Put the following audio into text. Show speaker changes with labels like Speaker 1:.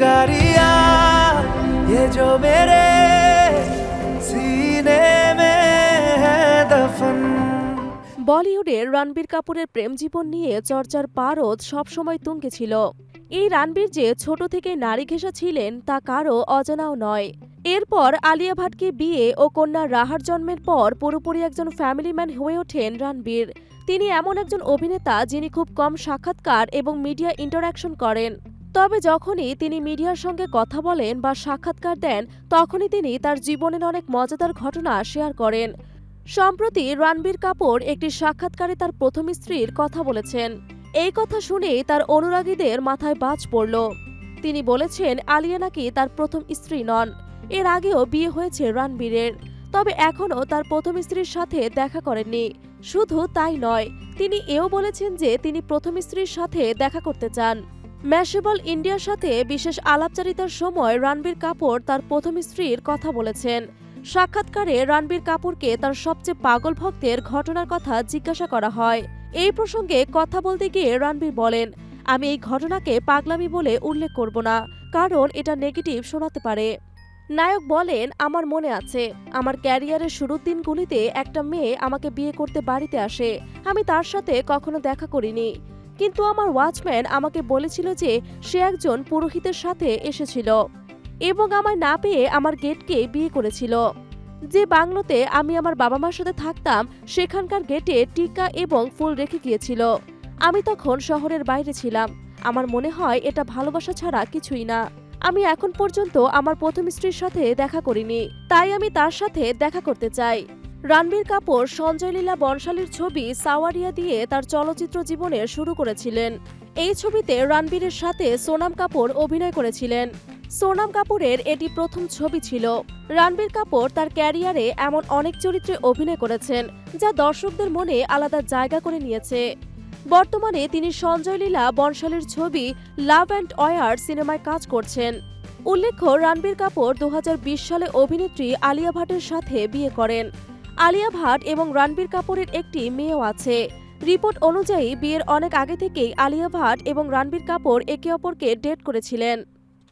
Speaker 1: चिंगारिया ये जो मेरे सीने में है दफन
Speaker 2: বলিউডের রণবীর কাপুরের প্রেম জীবন নিয়ে চর্চার পারদ সবসময় তুঙ্গে ছিল এই রণবীর যে ছোট থেকে নারী ঘেঁষা ছিলেন তা কারও অজানাও নয় এরপর আলিয়া ভাটকে বিয়ে ও কন্যা রাহার জন্মের পর পুরোপুরি একজন ফ্যামিলি ম্যান হয়ে ওঠেন রণবীর তিনি এমন একজন অভিনেতা যিনি খুব কম সাক্ষাৎকার এবং মিডিয়া ইন্টারাকশন করেন তবে যখনই তিনি মিডিয়ার সঙ্গে কথা বলেন বা সাক্ষাৎকার দেন, তখনই তিনি তার জীবনের অনেক মজাদার ঘটনা শেয়ার করেন। সম্প্রতি রণবীর কাপুর একটি সাক্ষাৎকারে তার প্রথম স্ত্রীর কথা বলেছেন। এই কথা শুনে তার অনুরাগীদের মাথায় বাজ পড়ল। তিনি বলেছেন, আলিয়া নাকি তার প্রথম স্ত্রী নন। এর আগেও বিয়ে হয়েছে রণবীরের। তবে এখনও তার প্রথম স্ত্রীর সাথে দেখা করেননি। শুধু তাই নয়, তিনি এও বলেছেন যে তিনি প্রথম স্ত্রীর সাথে দেখা করতে চান। ম্যাশেবল ইন্ডিয়ার সাথে বিশেষ আলাপচারিতার সময় রণবীর কাপুর তার প্রথম স্ত্রীর কথা বলেছেন। সাক্ষাৎকারে রণবীর কাপুরকে তার সবচেয়ে পাগল ভক্তের ঘটনার কথা জিজ্ঞাসা করা হয়। এই প্রসঙ্গে কথা বলতে গিয়ে রণবীর বলেন, আমি এই ঘটনাকে পাগলামি বলে উল্লেখ করব না, কারণ এটা নেগেটিভ শোনাতে পারে। নায়ক বলেন, আমার মনে আছে, আমার ক্যারিয়ারের শুরুর দিনগুলিতে একটা মেয়ে আমাকে বিয়ে করতে বাড়িতে আসে। আমি তার সাথে কখনো দেখা করিনি। কিন্তু আমার ওয়াচম্যান আমাকে বলেছিল যে সে একজন পুরোহিতের সাথে এসেছিল এবং আমায় না পেয়ে আমার গেটকে বিয়ে করেছিল। যে বাংলোতে আমি আমার বাবা মার সাথে থাকতাম, সেখানকার গেটে টিকা এবং ফুল রেখে গিয়েছিল। আমি তখন শহরের বাইরে ছিলাম। আমার মনে হয় এটা ভালোবাসা ছাড়া কিছুই না। আমি এখন পর্যন্ত আমার প্রথম স্ত্রীর সাথে দেখা করিনি। তাই আমি তার সাথে দেখা করতে চাই। রণবীর কাপুর সঞ্জয় লীলা বনশালীর ছবি সাওয়ারিয়া দিয়ে তার চলচ্চিত্র জীবনের শুরু করেছিলেন। এই ছবিতে রণবীরের সাথে সোনাম কাপুর অভিনয় করেছিলেন। সোনাম কাপুরের এটি প্রথম ছবি ছিল। রণবীর কাপুর তার ক্যারিয়ারে এমন অনেক চরিত্রে অভিনয় করেছেন, যা দর্শকদের মনে আলাদা জায়গা করে নিয়েছে। বর্তমানে তিনি সঞ্জয় লীলা বনশালীর ছবি লাভ অ্যান্ড অয়ার সিনেমায় কাজ করছেন। উল্লেখ্য, রণবীর কাপুর দু হাজার বিশ সালে অভিনেত্রী আলিয়া ভাটের সাথে বিয়ে করেন। আলিয়া ভাট এবং রণবীর কাপুরের একটি মেয়েও আছে। রিপোর্ট অনুযায়ী বিয়ের অনেক আগে থেকেই আলিয়া ভাট এবং রণবীর কাপুর একে অপরকে ডেট করেছিলেন।